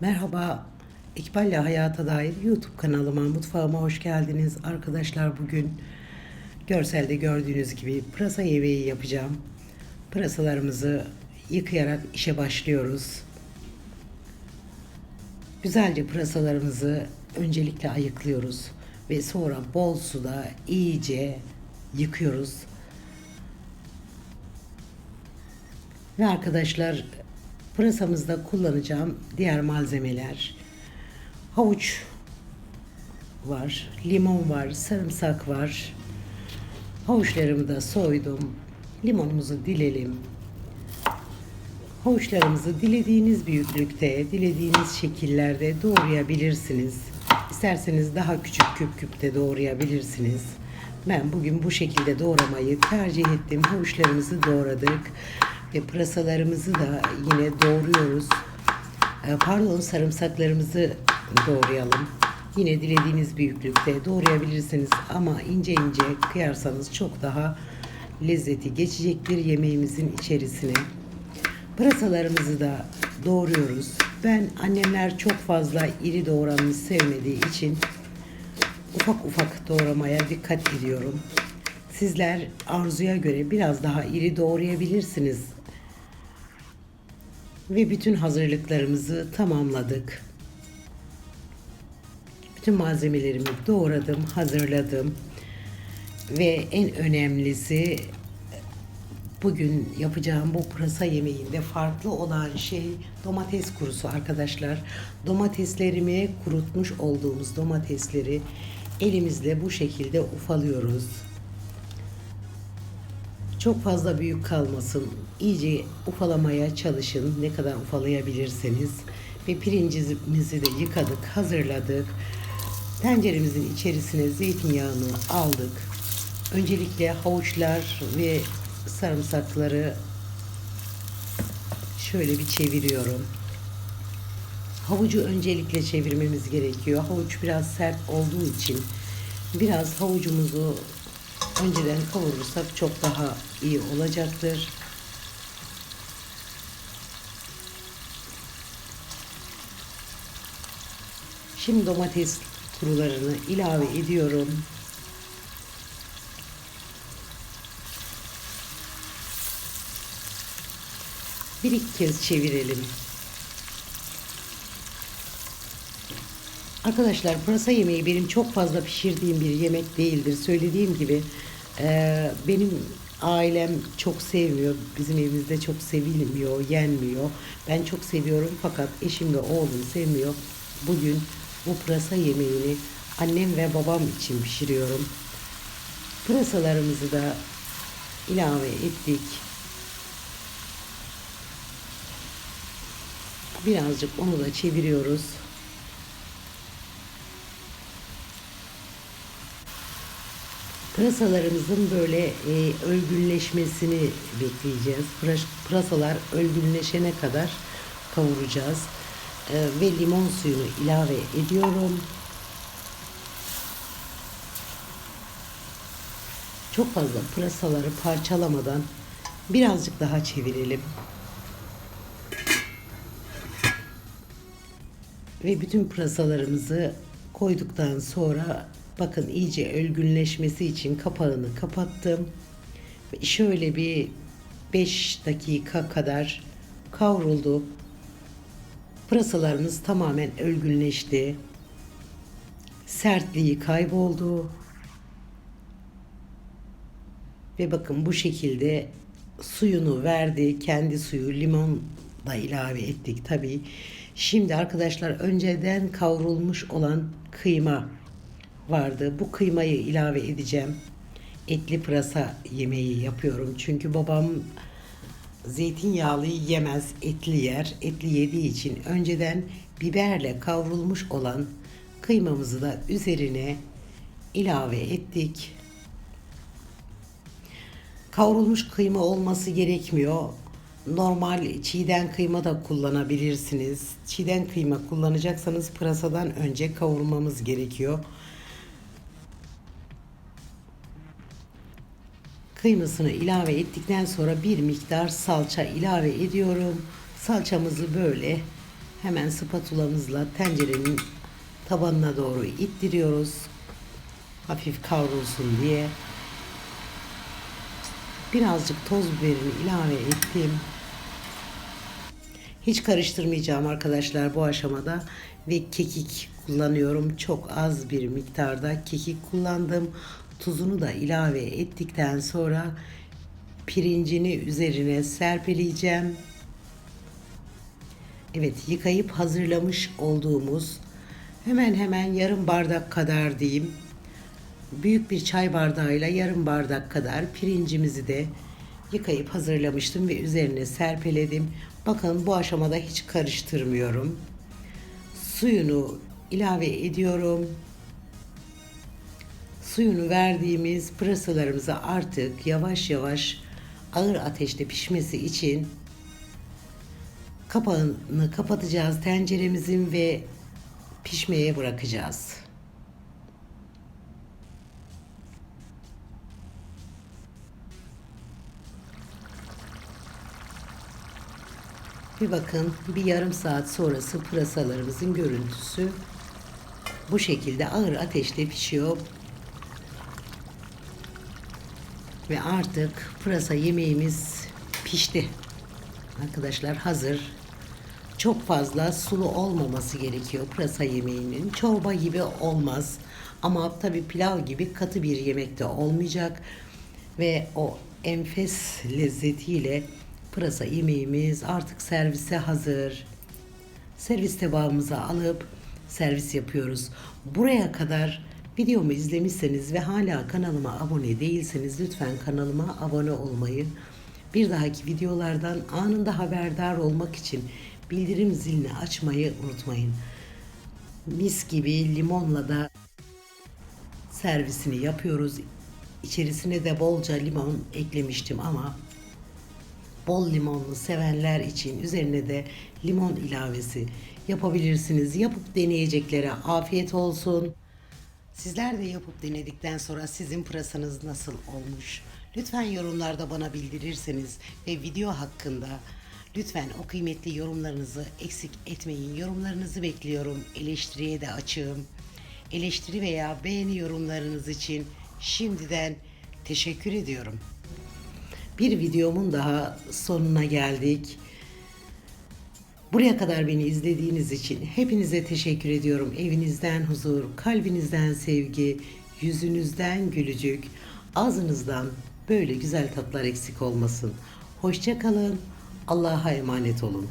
Merhaba, İkbal'le Hayata Dair YouTube kanalıma, mutfağıma hoş geldiniz. Arkadaşlar bugün görselde gördüğünüz gibi pırasa yemeği yapacağım. Pırasalarımızı yıkayarak işe başlıyoruz. Güzelce pırasalarımızı öncelikle ayıklıyoruz ve sonra bol suda iyice yıkıyoruz. Ve arkadaşlar pırasamızda kullanacağım diğer malzemeler havuç var, limon var, sarımsak var. Havuçlarımı da soydum. Limonumuzu dilelim. Havuçlarımızı dilediğiniz büyüklükte, dilediğiniz şekillerde doğrayabilirsiniz. İsterseniz daha küçük küp küp de doğrayabilirsiniz. Ben bugün bu şekilde doğramayı tercih ettim. Havuçlarımızı doğradık ve pırasalarımızı da yine doğruyoruz. Ee, Pardon sarımsaklarımızı doğrayalım. Yine dilediğiniz büyüklükte doğrayabilirsiniz ama ince ince kıyarsanız çok daha lezzeti geçecektir yemeğimizin içerisine. Pırasalarımızı da doğruyoruz. Ben annemler çok fazla iri doğranmış sevmediği için ufak ufak doğramaya dikkat ediyorum. Sizler arzuya göre biraz daha iri doğrayabilirsiniz. Ve bütün hazırlıklarımızı tamamladık. Bütün malzemelerimi doğradım, hazırladım. Ve en önemlisi bugün yapacağım bu pırasa yemeğinde farklı olan şey domates kurusu arkadaşlar. Domateslerimi kurutmuş olduğumuz domatesleri elimizle bu şekilde ufalıyoruz. Çok fazla büyük kalmasın. İyice ufalamaya çalışın. Ne kadar ufalayabilirseniz. Ve pirincimizi de yıkadık, hazırladık. Tenceremizin içerisine zeytinyağını aldık. Öncelikle havuçlar ve sarımsakları şöyle bir çeviriyorum. Havucu öncelikle çevirmemiz gerekiyor. Havuç biraz sert olduğu için biraz havucumuzu önceden kavurursak çok daha iyi olacaktır. Şimdi domates kurularını ilave ediyorum. Bir iki kez çevirelim. Arkadaşlar pırasa yemeği benim çok fazla pişirdiğim bir yemek değildir. Söylediğim gibi e, benim ailem çok sevmiyor. Bizim evimizde çok sevilmiyor, yenmiyor. Ben çok seviyorum fakat eşim ve oğlum sevmiyor. Bugün bu pırasa yemeğini annem ve babam için pişiriyorum. Pırasalarımızı da ilave ettik. Birazcık onu da çeviriyoruz. Pırasalarımızın böyle e, ölgünleşmesini bekleyeceğiz. Pıras- Pırasalar ölgünleşene kadar kavuracağız. E, ve limon suyunu ilave ediyorum. Çok fazla pırasaları parçalamadan birazcık daha çevirelim. Ve bütün pırasalarımızı koyduktan sonra bakın iyice ölgünleşmesi için kapağını kapattım. Şöyle bir 5 dakika kadar kavruldu. Pırasalarımız tamamen ölgünleşti. Sertliği kayboldu. Ve bakın bu şekilde suyunu verdi. Kendi suyu limon da ilave ettik tabii. Şimdi arkadaşlar önceden kavrulmuş olan kıyma vardı. Bu kıymayı ilave edeceğim. Etli pırasa yemeği yapıyorum. Çünkü babam zeytinyağlı yemez, etli yer. Etli yediği için önceden biberle kavrulmuş olan kıymamızı da üzerine ilave ettik. Kavrulmuş kıyma olması gerekmiyor. Normal çiğden kıyma da kullanabilirsiniz. Çiğden kıyma kullanacaksanız pırasadan önce kavurmamız gerekiyor. Kıymasını ilave ettikten sonra bir miktar salça ilave ediyorum. Salçamızı böyle Hemen spatulamızla tencerenin tabanına doğru ittiriyoruz. Hafif kavrulsun diye. Birazcık toz biberini ilave ettim. Hiç karıştırmayacağım arkadaşlar bu aşamada ve kekik kullanıyorum. Çok az bir miktarda kekik kullandım. Tuzunu da ilave ettikten sonra pirincini üzerine serpileyeceğim. Evet yıkayıp hazırlamış olduğumuz hemen hemen yarım bardak kadar diyeyim. Büyük bir çay bardağıyla yarım bardak kadar pirincimizi de yıkayıp hazırlamıştım ve üzerine serpeledim. Bakın bu aşamada hiç karıştırmıyorum. Suyunu ilave ediyorum. Suyunu verdiğimiz pırasalarımızı artık yavaş yavaş ağır ateşte pişmesi için kapağını kapatacağız tenceremizin ve pişmeye bırakacağız. Bir bakın bir yarım saat sonrası pırasalarımızın görüntüsü bu şekilde ağır ateşte pişiyor. Ve artık pırasa yemeğimiz pişti. Arkadaşlar hazır. Çok fazla sulu olmaması gerekiyor pırasa yemeğinin. Çorba gibi olmaz. Ama tabii pilav gibi katı bir yemek de olmayacak. Ve o enfes lezzetiyle pırasa yemeğimiz artık servise hazır. Servis tabağımıza alıp servis yapıyoruz. Buraya kadar videomu izlemişseniz ve hala kanalıma abone değilseniz lütfen kanalıma abone olmayı, bir dahaki videolardan anında haberdar olmak için bildirim zilini açmayı unutmayın. Mis gibi limonla da servisini yapıyoruz. İçerisine de bolca limon eklemiştim ama bol limonlu sevenler için üzerine de limon ilavesi yapabilirsiniz. Yapıp deneyeceklere afiyet olsun. Sizler de yapıp denedikten sonra sizin pırasanız nasıl olmuş? Lütfen yorumlarda bana bildirirseniz ve video hakkında lütfen o kıymetli yorumlarınızı eksik etmeyin. Yorumlarınızı bekliyorum. Eleştiriye de açığım. Eleştiri veya beğeni yorumlarınız için şimdiden teşekkür ediyorum. Bir videomun daha sonuna geldik. Buraya kadar beni izlediğiniz için hepinize teşekkür ediyorum. Evinizden huzur, kalbinizden sevgi, yüzünüzden gülücük, ağzınızdan böyle güzel tatlar eksik olmasın. Hoşça kalın. Allah'a emanet olun.